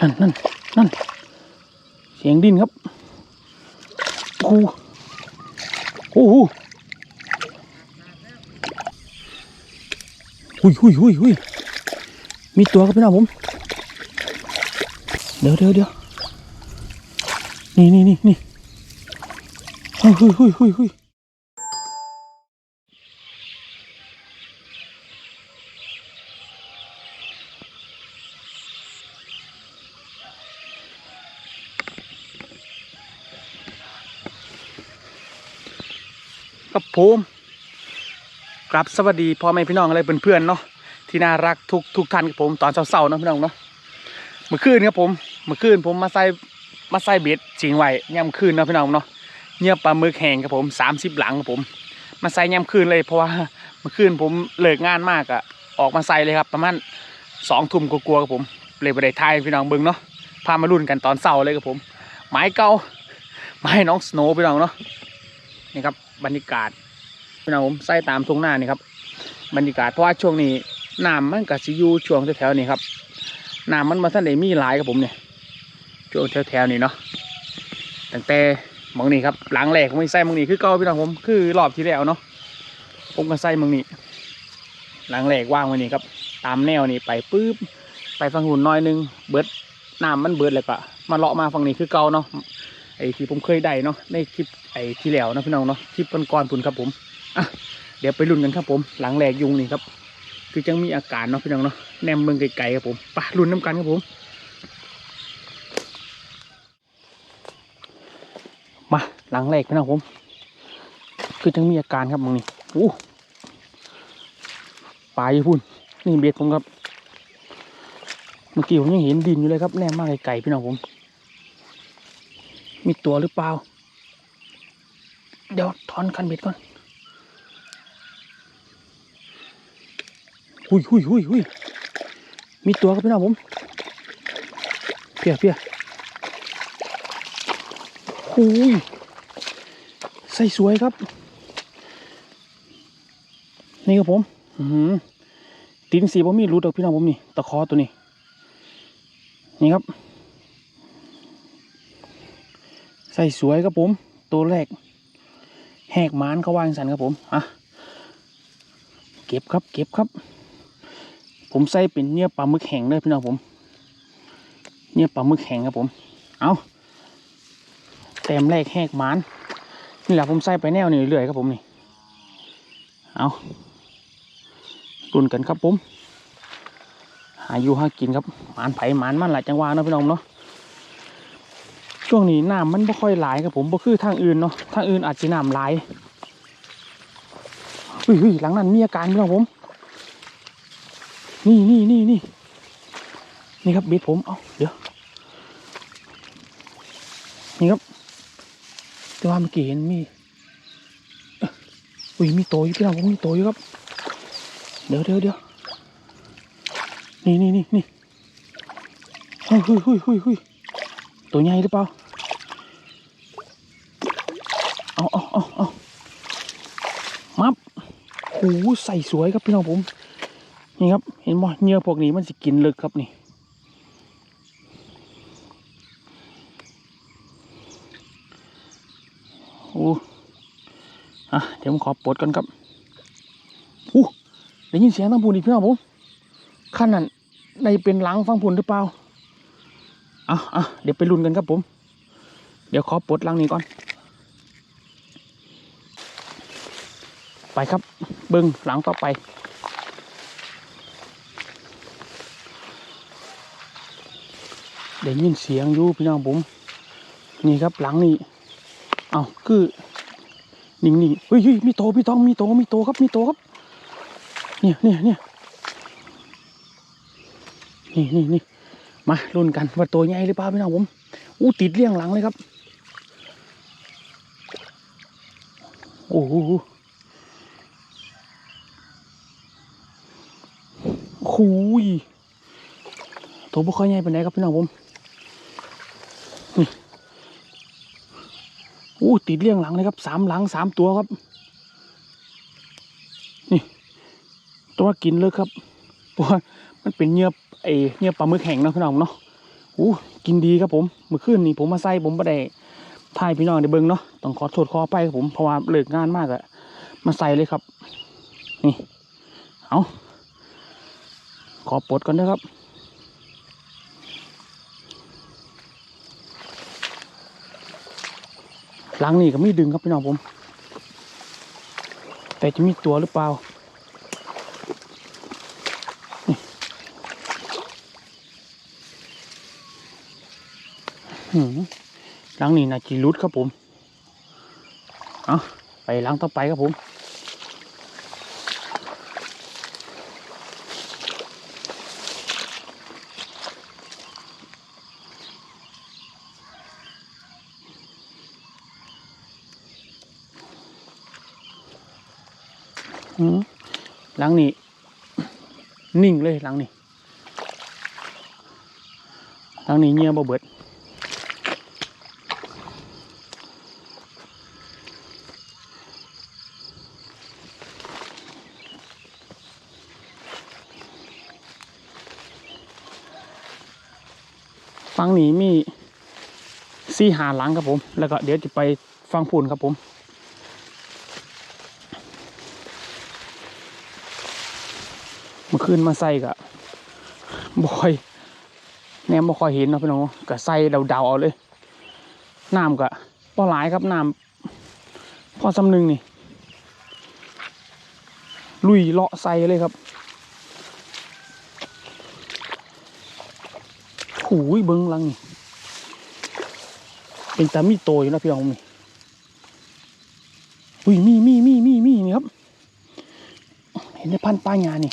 นั่นนั่นนั่นเสียงดินครับโอ้โหโอ้โหหุยหุยหุยหุยมีตัวครับพี่น้องผม เดี๋ยวเดี๋ยวเดี๋ยวนี่นี่นี่นี่เฮ้ยเฮ้ยเฮ้ยเฮ้ย ครับผมกราบสวัสดีพ่อแม่พี่น้องอะไรเพื่อนๆเนาะที่น่ารักทุกทุกท่านครับผมตอนเช้าๆเนาะพี่น้องเนาะเมื่อคืนครับผมเมื่อคืนผมมาใส่มาใส่เบ็ดจิงไว้ย่ำคืนเนาะพี่น้องเนาะเนื้อปลาหมึกแห้งครับผมสามสิบหลังครับผม มาใส่ย่ำคืนเลยเพราะว่าเมื่อคืนผมเลิกงานมากอะออกมาใส่เลยครับประมาณสองทุ่มกลัวๆครับผมเลยไปได้ทายพี่น้องเบิ้งเนาะพามาลุ้นกันตอนเช้าเลยครับผมไม้เก่าไม้น้องสโนว์พี่น้องเนาะนี่ครับ บรรยากาศพี่น้องผมใส่ตามทุ่งหน้านี่ครับ บรรยากาศเพราะว่าช่วงนี้น้ำมันกับซิอยูช่วงแถวๆนี้ครับน้ำมันมาท่านไหนมีหลายครับผมเนี่ยช่วงแถวๆนี้เนาะตั้งแต่มองนี้ครับหลังแรกผมไม่ใส่มองนี้คือเก่าพี่น้องผมคือรอบที่แล้วเนาะผมก็ใส่มองนี้หลังแรกว่างไว้นี่ครับ ตามแนวนี้ไปปุ๊บไปฝั่งหุ่นน้อยหนึงเบิดน้ำมันเบิดเลยก็มาเลาะมาฝั่งนี้คือเก่าเนาะ ไอ้ที่ผมเคยได้เนาะในคลิปไอ้ที่แล้วนะพี่น้องเนาะคลิปก่อนๆปุ่นครับผมอะเดี๋ยวไปลุ้นกันครับผม หลังแรกยุงนี่ครับ คือจังมีอาการเนาะพี่น้องเนาะแนมเมืองไกลๆครับผมไปลุ้นน้ำกันครับผมมาหลังแรกพี่น้องผม คือจังมีอาการครับมึงนี่โอ้ปลาอยู่พุ่นนี่เบ็ดผมครับเมื่อกี้ผมยังเห็นดินอยู่เลยครับแนมมากไกลๆพี่น้องผม มีตัวหรือเปล่า เดี๋ยวถอนคันเบ็ดก่อนหุยหุยหุยหุยมีตัวครับพี่น้องผมเพียเพียหุยใส่สวยครับ นี่ครับผมอือหือตีนสีผมมีรูดออกพี่น้องผมนี่ ตะคอตัวนี้ นี่ครับ ใส่สวยครับผม ตัวแรก แหกมานเขาวางสันครับผมอะเก็บครับ เก็บครับ ผมใส่เป็นเนื้อปลาหมึกแห้งเลยพี่น้องผม เนื้อปลาหมึกแห้งครับผม เอาแต้มแรกแหกมานนี่แหละผมใส่ไปแนวนี่เรื่อยครับผมนี่ เอารุนกันครับผม หาอยู่หากินครับหมานไผ่หมานมันหลายจังหวะเนาะพี่น้องเนาะ ช่วงนี้น้ำมันไม่ค่อยไหลครับผมบ่คือทางอื่นเนาะทางอื่นอาจจะน้ำไหลเฮ้ยหลังนั้นมีอาการพี่น้องผม นี่นี่นี่นี่นี่ครับเบ็ดผมเอาเดี๋ยวนี่ครับ แต่ว่าเมื่อกี้เห็นมีอุ้ยมีโตอยู่พี่น้องผมมีโตอยู่ครับเดี๋ยวเดี๋ยวเดี๋ยวนี่นี่นี่นี่เฮ้ยเฮ้ยเฮ้ยเฮ้ย ตัวใหญ่หรือเปล่า เอาเอาเอาเอามับโอ้โหใส่สวยครับพี่น้องผม นี่ครับ เห็นบ่เหยื่อพวกนี้มันสิกินลึกครับนี่โอ้อะเดี๋ยวผมขอปลดก่อนครับอู้ได้ยินเสียงตั้งพูนอีกพี่น้องผมขั้นนั้นในเป็นหลังฟังพูนหรือเปล่า อะอะเดี๋ยวไปลุ้นกันครับผม เดี๋ยวขอปลดลังนี้ก่อน ไปครับ เบิ้งหลังต่อไปได้ยินเสียงอยู่พี่น้องผม นี่ครับหลังนี่เอาคือนิ่งๆเฮ้ยเฮ้ยมีโตพี่ต้องมีโตมีโตครับมีโตครับ เนี่ยเนี่ยเนี่ยนี่นี่นี่ มาลุ้นกันว่าตัวใหญ่หรือเปล่าพี่น้องผมอู้ติดเลี่ยงหลังเลยครับ โอ้โหคุยตัวบุคคลใหญ่เป็นไหนครับพี่น้องผมนี่อู้ติดเลี่ยงหลังเลยครับสามหลังสามตัวครับ นี่ ตัวกินเลยครับเพราะว่ามันเป็นเนื้อ ไอเนื้อปลาหมึกแห้งเนาะพี่น้องเนาะอู้กินดีครับผมเมื่อคืนนี่ผมมาใส่ผมไม่ได้ถ่ายพี่น้องในเบิ้งเนาะต้องขอโทษขอไปครับผมเพราะว่าเลิกงานมากอะมาใส่เลยครับ นี่เอาขอปลดก่อนนะครับหลังนี่ก็มีดึงครับพี่น้องผม แต่จะมีตัวหรือเปล่านี่ หืมหลังนี่นะจีรุดครับผม เอาไปหลังต่อไปครับผมหลังนี้ นิ่งเลยหลังนี้หลังนี้เงียบเบิด งนี้มีสี่หาหลังครับผม แล้วก็เดี๋ยวจะไปฟังพูนครับผมเมื่อคืนมาใส่กะบอยแนมบ่ค่อยเห็นเนาะพี่น้องกะใส่เดาๆเอาเลยน้ำกะพอหลายครับน้ำพอสำนึงนี่ ลุยเลาะใส่เลยครับ หูยเบิ้งลังนี่เป็นตามีโตอยู่นะพี่น้องนี่อุ้ยมีมีมีมีมีนี่ครับ เห็นในพันป้ายานี่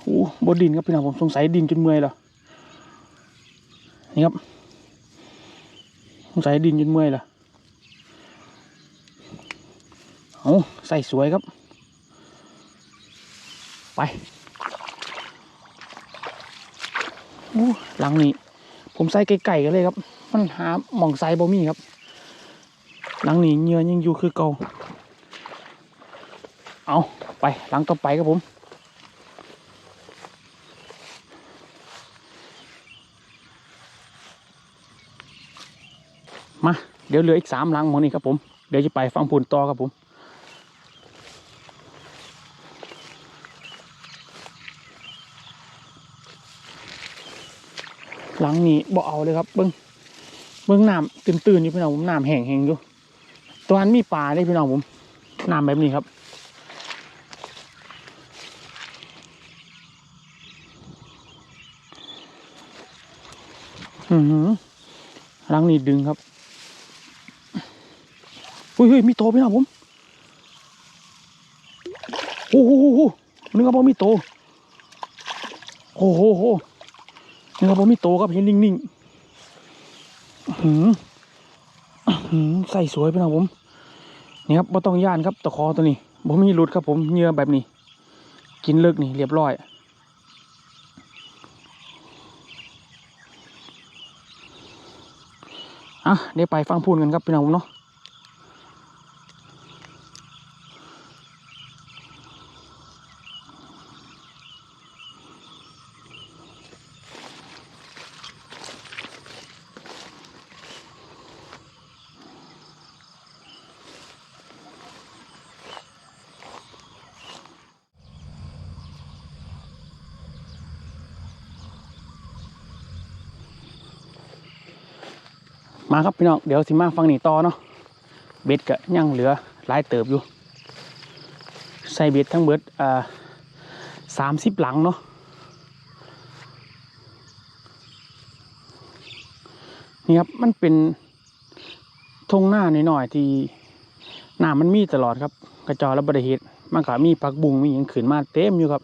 โอ้บดินครับพี่น้องผมสงสัยดินจนเมื่อยแล้วนี่ครับสงสัยดินจนเมื่อยแล้วเอาใส่สวยครับ ไปโอ้หลังนี้ ผมใส่ไก่ๆกันเลยครับ มันหาหม่องใส่บ่มีครับ หลังนี้เงื่อยังอยู่คือเก่าเอาไปหลังต่อไปครับผมมาเดี๋ยวเหลืออีกสามหลังหมองนี้ครับผม เดี๋ยวจะไปฟังผลต่อครับผม หลังนี้บ่เอาเลยครับเบิ้งเบิ้งน้ำตื่นๆอยู่พี่น้องผมน้ำแห้งๆอยู่ตัวนั้นมีปลาได้พี่น้องผมน้ำแบบนี้ครับอือหือหลังนี้ดึงครับเฮ้ยเฮ้ยมีโตพี่น้องผมโอ้โหโอ้โหนึกว่าบ่มีโตโอ้โห โอ้โหนึกว่าบ่มีโตครับเห็นนิ่งๆหืออื้อหือใส่สวยพี่น้องผมนี่ครับบ่ต้องย่านครับตะคอตัวนี้บ่มีหลุดครับผมเหงื่อแบบนี้ กินเลิกนี่เรียบร้อยอะเดี๋ยวไปฟังพูนกันครับพี่น้องผมเนาะ มาครับพี่น้องเดี๋ยวสิมาฟังนี่ต่อเนาะเบ็ดก็ยังเหลือหลายเติบอยู่ ใส่เบ็ดทั้งเบิดอ่าสามสิบหลังเนาะนี่ครับมันเป็นทงหน้าหน่อยๆที่น้ำมันมีตลอดครับกระจอและบริเหตุมันก็มีผักบุ้งมีอย่างขืนมาเต็มอยู่ครับ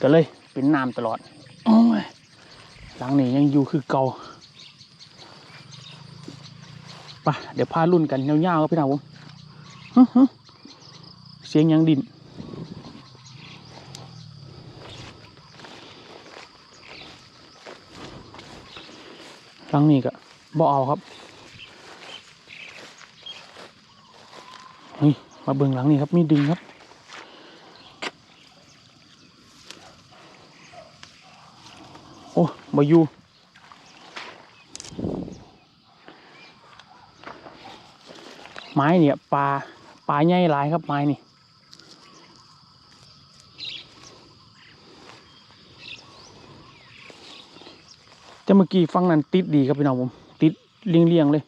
ก็เลยเป็นน้ำตลอดโอ้ย หลังนี้ยังอยู่คือเก่าไปเดี๋ยวพารุ่นกันยาวๆครับพี่น้องผมเสียงยังดินหลังนี้ก็บ่เอาครับเฮ้ยมาเบิ่งหลังนี้ครับมีดึงครับ อ้มาอยู่ไม้เนี่ยปลาปลาใหญ่หลายครับไม้นี่แต่เมื่อกี้ฟังนั้นติดดีครับพี่น้องผม ติดเรียงเรียงเลย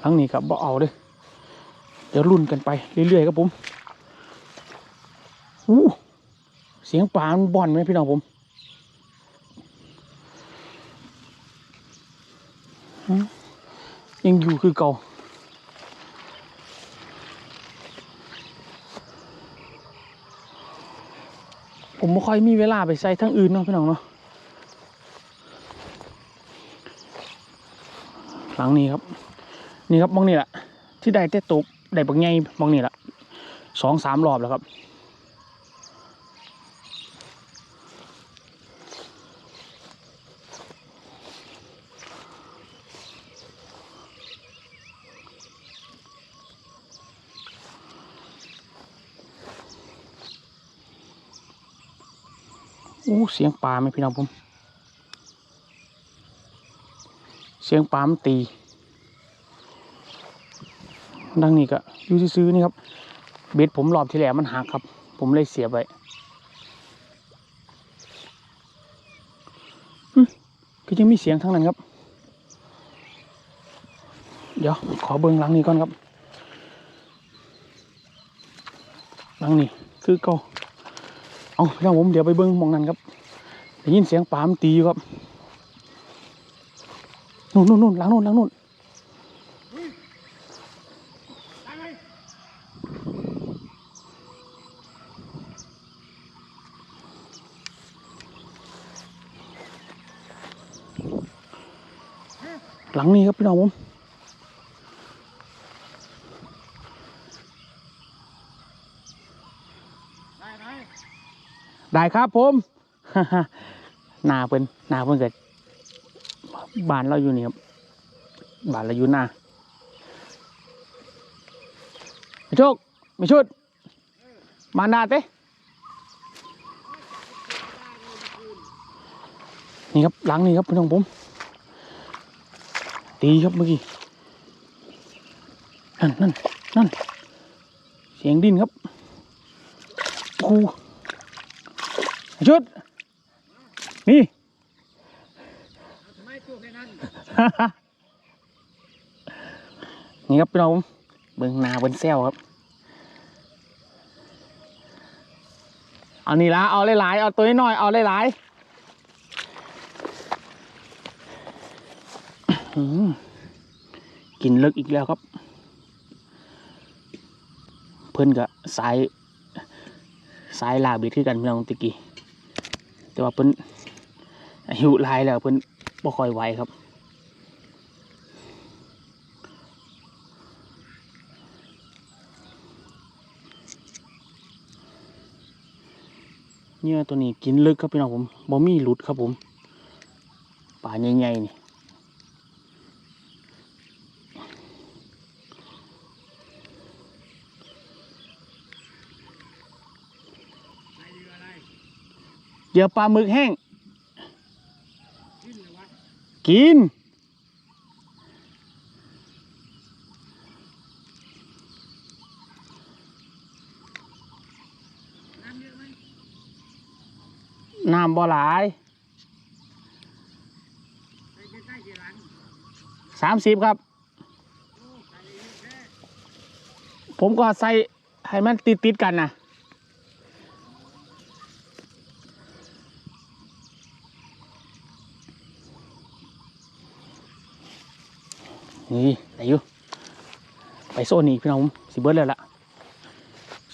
หลังนี้ครับบ่เอาเลยเดี๋ยวรุ่นกันไปเรื่อยๆครับผม อู้เสียงปลามันบ่อนไหมพี่น้องผมยังอยู่คือเก่าผมไม่ค่อยมีเวลาไปใส่ทั้งอื่นเนาะพี่น้องเนาะหลังนี้ครับ นี่ครับมองนี่แหละที่ได้แต่ตกได้บางไงมองนี่แหละสองสามรอบแล้วครับ อู้เสียงปลาไหมพี่น้องผม เสียงปลามันตี ดังนี้ก็อยู่ซื้อนี่ครับ เบ็ดผมรอบที่แล้วมันหักครับ ผมเลยเสียไปก็ยังมีเสียงทั้งนั้นครับ เดี๋ยวขอเบิ้งหลังนี้ก่อนครับหลังนี้คือเก่า เอาพี่น้องผมเดี๋ยวไปเบิ้งมองนั้นครับได้ยินเสียงปามตีอยู่ครับนู่นนู่นนู่นหลังนู่นหลังนู่นหลังนี้ครับพี่น้องผม ได้ครับผมหนาเพิ่นหนาเพิ่นเกิดบ้านเราอยู่นี่ครับบ้านเราอยู่หน้าไม่โชคไม่ชุด มาหน้าเต้นี่ครับหลังนี้ครับพี่น้องผม ตีครับเมื่อกี้นั่นนั่นนั่นเสียงดินครับครู ชุด นี่นี่ครับพี่น้องเบิ่งนาเบิ่งแซวครับ เอานี่ละเอาหลายๆเอาตัวน้อยๆเอาหลายๆกินเลิกอีกแล้วครับ เพื่อนกับสายสายลาบิดคือกันพี่น้องตะกี้ แต่ว่าเพิ่นหิวลายแล้วเพิ่นบ่ค่อยไหวครับเนี่ยตัวนี้กินลึกครับพี่น้องผมบ่มีหลุดครับผมป่าใหญ่ๆนี่ เหยื่อปลาหมึกแห้ง กิน น้ำบ่หลายสามสิบครับ ผมก็ใส่ให้มันติดติดๆกันนะ นี่ไหนอยู่ ไปโซนนี้พี่น้องสิเบิร์ดเลยละ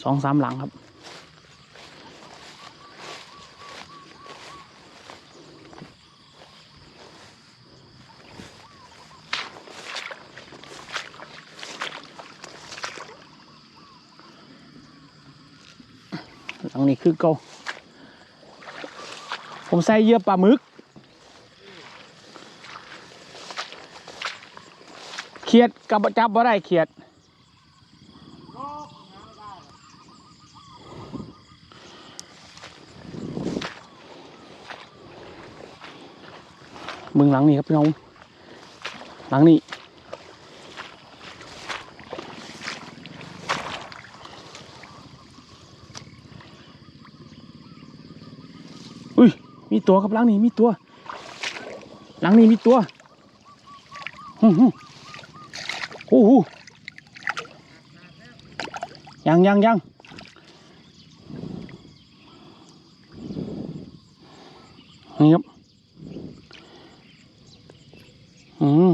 สองสามหลังครับ หลังนี้คือเกาผมใส่เยื่อปลาหมึก ขียดกับจับบ่ได้เขียดมึงหลังนี่ครับพี่น้องหลังนี้อุ้ยมีตัวครับหลังนี้มีตัว หลังนี้มีตัวฮึ่ ฮู้ฮู้ฮู้ยังยังยังนี่ครับอืม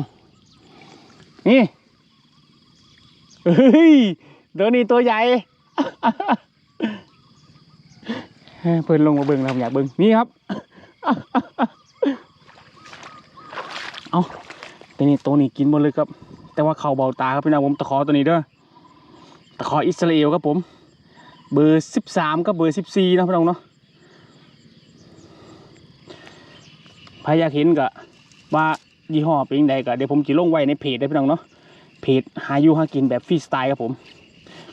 นี่เฮ้ยตัวนี้ตัวใหญ่เพิ่นลงมาเบิ่งแล้วผมอยากเบิ่งนี่ครับ เอาตัวนี้ตัวนี้กินหมดเลยครับ แต่ว่าเขาเบาตาครับพี่น้องผมตะขอตัวนี้เด้อตะขออิสราเอลครับผม เบอร์สิบสามกับเบอร์สิบสี่นะพี่น้องเนาะใครอยากเห็นก็ว่ายี่ห้อเป็นยังไงก็เดี๋ยวผมจะลงไว้ในเพจได้พี่น้องเนาะเพจหายู่หากินแบบฟรีสไตล์ครับผม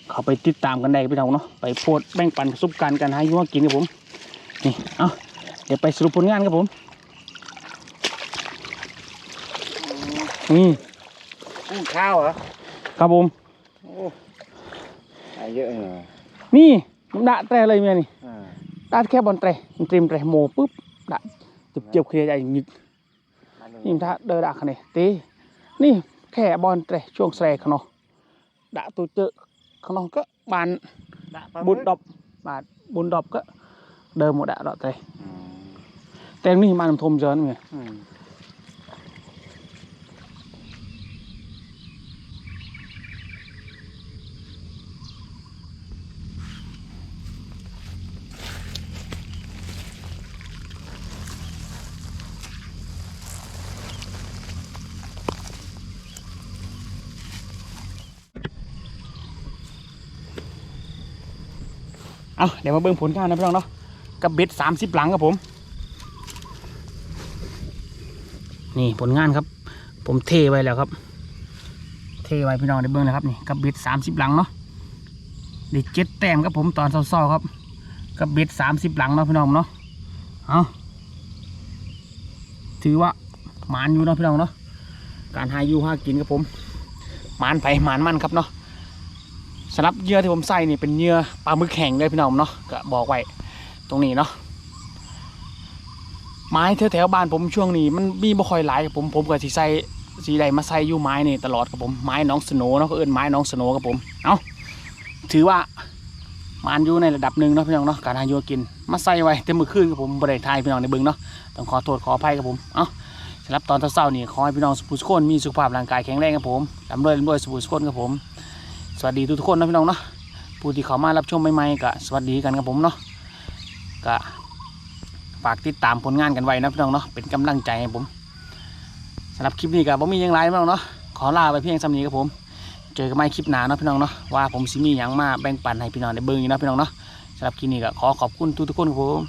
เขาไปติดตามกันได้พี่น้องเนาะไปโพสแบ่งปันประสบการณ์การหายู่หากินครับผมนี่เอาเดี๋ยวไปสรุปผลงานครับผมนี่ กุ้งข้าวเหรอ ครับผม โอ้หายเยอะเลย นี่มันดะแตรเลยเมียนี่ อ่า ดะแค่บอลแตรมันเตรียมแตรโมปุ๊บดะจิบเจียวเคลียร์ใหญ่ยิง อันนี้ นี่มันถ้าเดินดะคันนี้ตีนี่แค่บอลแตรช่วงแสรขนอดะตัวเจอขนอก็บาน ดะปลา บุญดอบบาทบุญดอบก็เดิมหมดดะดอกแตร อืม แต่นี่มันทมเจอนเมีย เอาเดี๋ยวมาเบิ่งผลงานนะพี่น้องเนาะกับเบ็ดสามสิบหลังครับผม นี่ผลงานครับ ผมเทไว้แล้วครับ เทไว้พี่น้องได้เบิ่งนะครับนี่กับเบ็ดสามสิบหลังเนาะได้เจ็ดแต้มครับผมตอนเศร้าๆครับกับเบ็ดสามสิบหลังเนาะพี่น้องเนาะเอาถือว่าหมานอยู่เนาะพี่น้องเนาะการหาอยู่หากินครับผมหมานไปหมานมันครับเนาะ สำหรับเหยื่อที่ผมใส่นี่เป็นเหยื่อปลาหมึกแข็งเลยพี่น้องเนาะก็บอกไว้ตรงนี้เนาะไม้แถวๆบ้านผมช่วงนี้มันมีบ่ค่อยหลายครับผมผมก็สิใส่สีใดมาใส่อยู่ไม้นี่ตลอดครับผมไม้น้องสโหนเนาะก็เอิ้นไม้น้องสโหนครับผมเอาถือว่ามันอยู่ในระดับหนึ่งเนาะพี่น้องเนาะการหาอยู่หากินมาใส่ไว้เต็มมือขึ้นครับผมบ่ได้ทยพี่น้องในบิ่งเนาะต้องขอโทษขออภัยครับผมเอาสำหรับตอนเช้าๆนี่ขอให้พี่น้องสุขสุขคนมีสุขภาพร่างกายแข็งแรงครับผมลำรวยลำรวยสุขสุขคนครับผม สวัสดีทุกคนนะพี่น้องเนาะผู้ที่เขามารับชมใหม่ๆก็สวัสดีกันครับผมเนาะก็ฝากติดตามผลงานกันไว้นะพี่น้องเนาะเป็นกำลังใจให้ผมสำหรับคลิปนี้ก็บ่มียังไรพี่น้องเนาะขอลาไปเพียงสำนีครับผม เจอกันใหม่คลิปหน้าเนาะพี่น้องเนาะว่าผมสิมีหยังมาแบ่งปันให้พี่น้องได้เบิ่งอยู่นะพี่น้องเนาะสำหรับคลิปนี้ก็ขอขอบคุณทุกๆคนครับผม